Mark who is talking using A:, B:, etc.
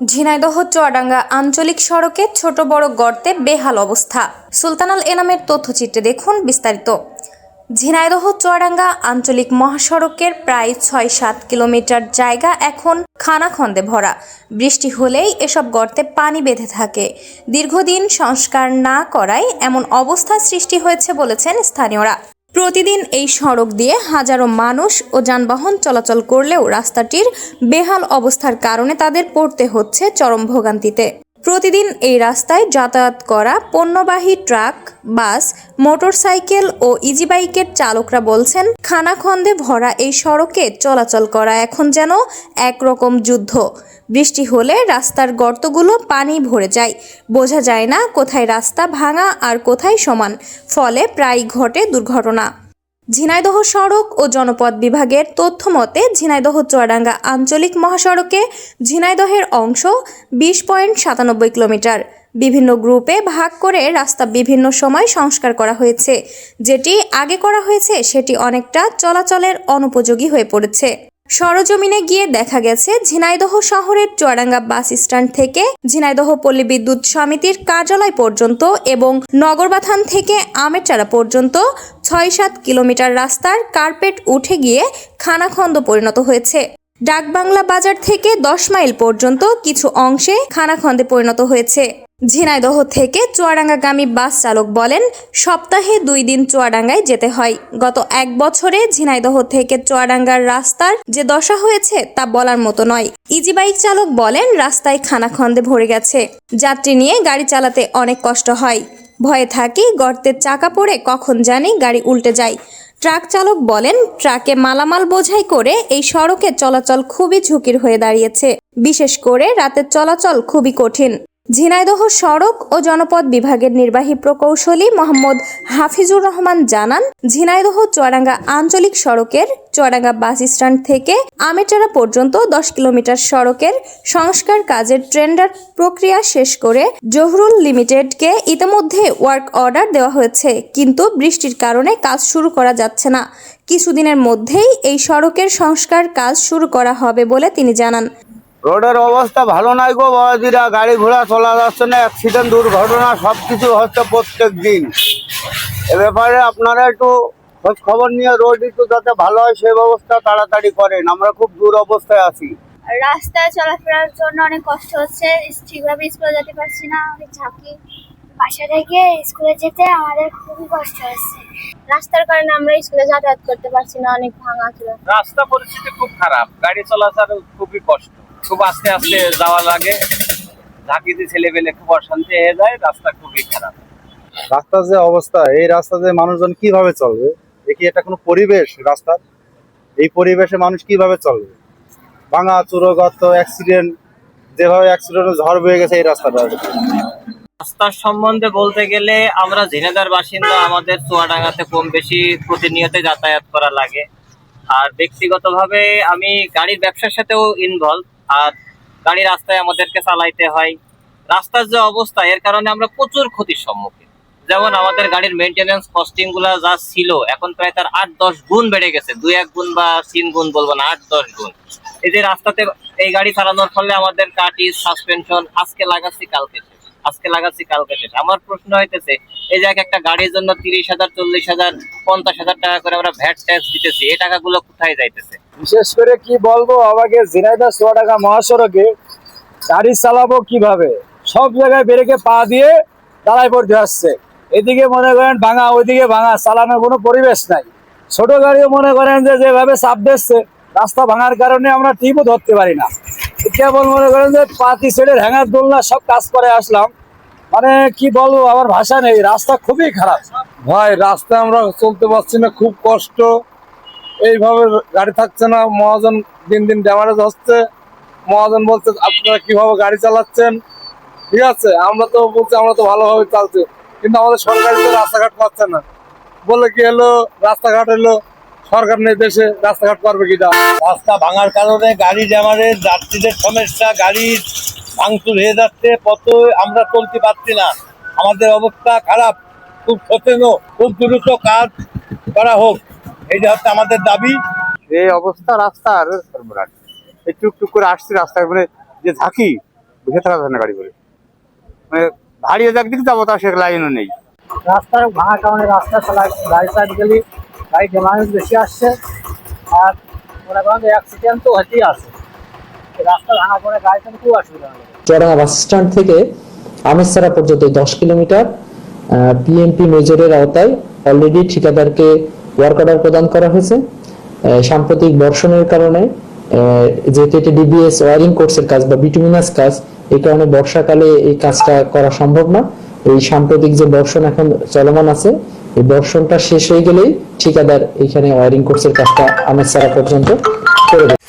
A: ঝিনাইদহ, চুয়াডাঙ্গা আঞ্চলিক সড়কে ছোট বড় গর্তে বেহাল অবস্থা। সুলতানাল এনামের তথ্যচিত্রে দেখুন বিস্তারিত। ঝিনাইদহ, চুয়াডাঙ্গা আঞ্চলিক মহাসড়কের প্রায় ছয় সাত কিলোমিটার জায়গা এখন খানাখন্দে ভরা। বৃষ্টি হলেই এসব গর্তে পানি বেঁধে থাকে। দীর্ঘদিন সংস্কার না করায় এমন অবস্থা সৃষ্টি হয়েছে বলেছেন স্থানীয়রা। প্রতিদিন এই সড়ক দিয়ে হাজারো মানুষ ও যানবাহন চলাচল করলেও রাস্তাটির বেহাল অবস্থার কারণে তাদের পড়তে হচ্ছে চরম ভোগান্তিতে। প্রতিদিন এই রাস্তায় যাতায়াত করা পণ্যবাহী ট্রাক, বাস, মোটরসাইকেল ও ইজি বাইকের চালকরা বলছেন, খানাখন্দে ভরা এই সড়কে চলাচল করা এখন যেন একরকম যুদ্ধ। বৃষ্টি হলে রাস্তার গর্তগুলো পানি ভরে যায়। বোঝা যায় না কোথায় রাস্তা ভাঙা আর কোথায় সমান, ফলে প্রায় ঘটে দুর্ঘটনা। ঝিনাইদহ সড়ক ও জনপদ বিভাগের তথ্য মতে, ঝিনাইদহ চুয়াডাঙ্গা আঞ্চলিক মহাসড়কে ঝিনাইদহের অংশ বিশ পয়েন্ট সাতানব্বই কিলোমিটার। বিভিন্ন গ্রুপে ভাগ করে রাস্তা বিভিন্ন সময় সংস্কার করা হয়েছে। যেটি আগে করা হয়েছে, সেটি অনেকটা চলাচলের অনুপযোগী হয়ে পড়েছে। সরজমিনে গিয়ে দেখা গেছে, ঝিনাইদহ শহরের চুয়াডাঙ্গা বাস স্ট্যান্ড থেকে ঝিনাইদহ পল্লী বিদ্যুৎ সমিতির কার্যালয় পর্যন্ত এবং নগরবাথান থেকে আমেরচারা পর্যন্ত ছয় সাত কিলোমিটার রাস্তার কার্পেট উঠে গিয়ে খানাখন্দ পরিণত হয়েছে। ডাকবাংলা বাজার থেকে দশ মাইল পর্যন্ত কিছু অংশে খানাখন্দে পরিণত হয়েছে। ঝিনাইদহ থেকে চুয়াডাঙ্গাগামী বাস চালক বলেন, সপ্তাহে দুই দিন চুয়াডাঙ্গায় যেতে হয়। গত এক বছরে ঝিনাইদহ থেকে চুয়াডাঙ্গার রাস্তার যে দশা হয়েছে তা বলার মতো নয়। ইজি বাইক চালক বলেন, রাস্তায় খানাখন্দে ভরে গেছে। যাত্রী নিয়ে গাড়ি চালাতে অনেক কষ্ট হয়। ভয়ে থাকি, গর্তের চাকা পড়ে কখন জানি গাড়ি উল্টে যায়। ট্রাক চালক বলেন, ট্রাকে মালামাল বোঝাই করে এই সড়কে চলাচল খুবই ঝুঁকির হয়ে দাঁড়িয়েছে। বিশেষ করে রাতের চলাচল খুবই কঠিন। ঝিনাইদহ সড়ক ও জনপদ বিভাগের নির্বাহী প্রকৌশলী মোহাম্মদ হাফিজুর রহমান জানান, ঝিনাইদহ চুয়াডাঙ্গা আঞ্চলিক সড়কের চুয়াডাঙ্গা বাস স্ট্যান্ড থেকে আমেটারা পর্যন্ত দশ কিলোমিটার সড়কের সংস্কার কাজের টেন্ডার প্রক্রিয়া শেষ করে জহুরুল লিমিটেডকে ইতিমধ্যে ওয়ার্ক অর্ডার দেওয়া হয়েছে, কিন্তু বৃষ্টির কারণে কাজ শুরু করা যাচ্ছে না। কিছুদিনের মধ্যেই এই সড়কের সংস্কার কাজ শুরু করা হবে বলে তিনি জানান।
B: রোডের অবস্থা ভালো নাই গো বাবাজিরা, গাড়ি ঘোড়া চলা যাচ্ছে না অ্যাক্সিডেন্ট দুর্ঘটনা সব কিছু হচ্ছে প্রত্যেক দিন। এ ব্যাপারে আপনারা একটু খোঁজ খবর নিয়ে রোড একটু যাতে ভালো হয় সেই ব্যবস্থা তাড়াতাড়ি করেন। আমরা খুব দূর অবস্থায় আছি।
C: রাস্তায় চলাফেরার জন্য অনেক কষ্ট হচ্ছে, ঠিকভাবে স্কুলে যেতে পারছি না, অনেক ঝাঁকি। বাসা থেকে স্কুলে যেতে আমাদের খুবই কষ্ট হচ্ছে রাস্তার কারণে আমরা স্কুলে যাতায়াত করতে পারছি না অনেক ভাঙা ছিল
D: রাস্তা পরিস্থিতি খুব খারাপ। গাড়ি চলাচল খুবই কষ্ট। খুব আস্তে আস্তে যাওয়া লাগে। ঝাঁকিতে ছেলে পেলে খুব অশান্তি হয়ে যায় রাস্তা খুবই খারাপ।
E: রাস্তার যে অবস্থা এই রাস্তাতে মানুষজন কীভাবে চলবে? এ কি এটা কোনো পরিবেশ রাস্তার? এই পরিবেশে মানুষ কীভাবে চলবে? ভাঙা চুরো গর্ত অ্যাক্সিডেন্ট যেভাবে অ্যাক্সিডেন্ট ঝড় বয়ে গেছে এই রাস্তাটা।
D: রাস্তার সম্বন্ধে বলতে গেলে আমরা ঝিনেদার বাসিন্দা, আমাদের চুয়াডাঙ্গাতে কম বেশি প্রতিনিয়ত যাতায়াত করা লাগে। আর ব্যক্তিগতভাবে আমি গাড়ির ব্যবসার সাথেও ইনভলভ আর গাড়ি রাস্তায় আমাদেরকে চালাইতে হয়। রাস্তার যে অবস্থা, এর কারণে আমরা প্রচুর ক্ষতির সম্মুখীন। যেমন আমাদের গাড়ির মেনটেনেন্স কস্টিংগুলা যা ছিল, এখন প্রায় তার আট দশ গুণ বেড়ে গেছে। দুই এক গুণ বা তিন গুণ বলব না, আট দশ গুণ। এই যে রাস্তাতে এই গাড়ি চালানোর ফলে আমাদের কাটি সাসপেনশন আজকে লাগাচ্ছি, কালকে আজকে লাগাচ্ছি কালকে শেষ। আমার প্রশ্ন হইতেছে, এই যে একটা গাড়ির জন্য তিরিশ হাজার, চল্লিশ হাজার, পঞ্চাশ হাজার টাকা করে আমরা ভ্যাট ট্যাক্স দিতেছি, এই টাকাগুলো কোথায় যাইতেছে?
F: বিশেষ করে কি বলব, আমাকে ঝিনাইদহ চুয়াডাঙ্গা মহাসড়কে গাড়ি চালাবো কীভাবে? সব জায়গায় ব্রেকে পা দিয়ে দাঁড়ায় পড়তে আসছে। এদিকে মনে করেন ভাঙা, ওইদিকে ভাঙা, চালানোর কোনো পরিবেশ নাই। ছোট গাড়িও মনে করেন যে যেভাবে চাপ দিচ্ছে, রাস্তা ভাঙার কারণে আমরা টিপও ধরতে পারি না। কেবল মনে করেন যে পাতি ছেড়ে হ্যাঙ্গার দোলনা সব কাজ করে আসলাম। মানে কি বলব, আমার ভাষা নেই, রাস্তা খুবই খারাপ।
E: ভাই, রাস্তায় আমরা চলতে পারছি না, খুব কষ্ট। এইভাবে গাড়ি থাকছে না, মহাজন দিন দিন ড্যামারেজ হচ্ছে। মহাজন বলছে, আপনারা কীভাবে গাড়ি চালাচ্ছেন? ঠিক আছে, আমরা তো বলছি, আমরা তো ভালোভাবে চালছি। কিন্তু আমাদের সরকারি তো রাস্তাঘাট পাচ্ছে না। বলে কি হলো রাস্তাঘাট হলো সরকার নেই দেশে রাস্তাঘাট করবে কিটা
B: রাস্তা ভাঙার কারণে গাড়ি জ্যামারের যাত্রীদের সমস্যা গাড়ির ভাঙচুর হয়ে যাচ্ছে কত আমরা চলতে পারছি না। আমাদের অবস্থা খারাপ খুব সচেতন খুব দ্রুত কাজ করা হোক এইটা হচ্ছে আমাদের দাবি।
E: এই অবস্থা রাস্তার সর্বরাট এই টুকটুক করে আসছে রাস্তায় মানে যে থাকি
G: দেখে থাকা যায় না গাড়ি করে। মানে হারিয়ে একদিক যাব তা সে লাইনও নেই।
H: রাস্তার ভাঙার কারণে রাস্তা চলা গাড়ি সাইড গেলে গাড়ি ড্যামেজ বেশি আসছে, আর মনে করেন অ্যাক্সিডেন্ট তো হতেই আছে। রাস্তা গাড়ি চালাতে খুব অসুবিধা
I: চড়াঙ্গা বাস স্ট্যান্ড থেকে আমেরসারা পর্যন্ত দশ কিলোমিটার পিএমপি মেজরের আওতায় অলরেডি ঠিকাদারকে ওয়ার্ক অর্ডার প্রদান করা হয়েছে। সাম্প্রতিক বর্ষণের কারণে যেহেতু এটি ডিবিএস ওয়ারিং কোর্সের কাজ বা বিটুমিনাস কাজ, এই কারণে বর্ষাকালে এই কাজটা করা সম্ভব না। এই সাম্প্রতিক যে বর্ষণ এখন চলমান আছে, এই বর্ষণটা শেষ হয়ে গেলেই ঠিকাদার এখানে ওয়ারিং কোর্সের কাজটা আমেরসারা পর্যন্ত করে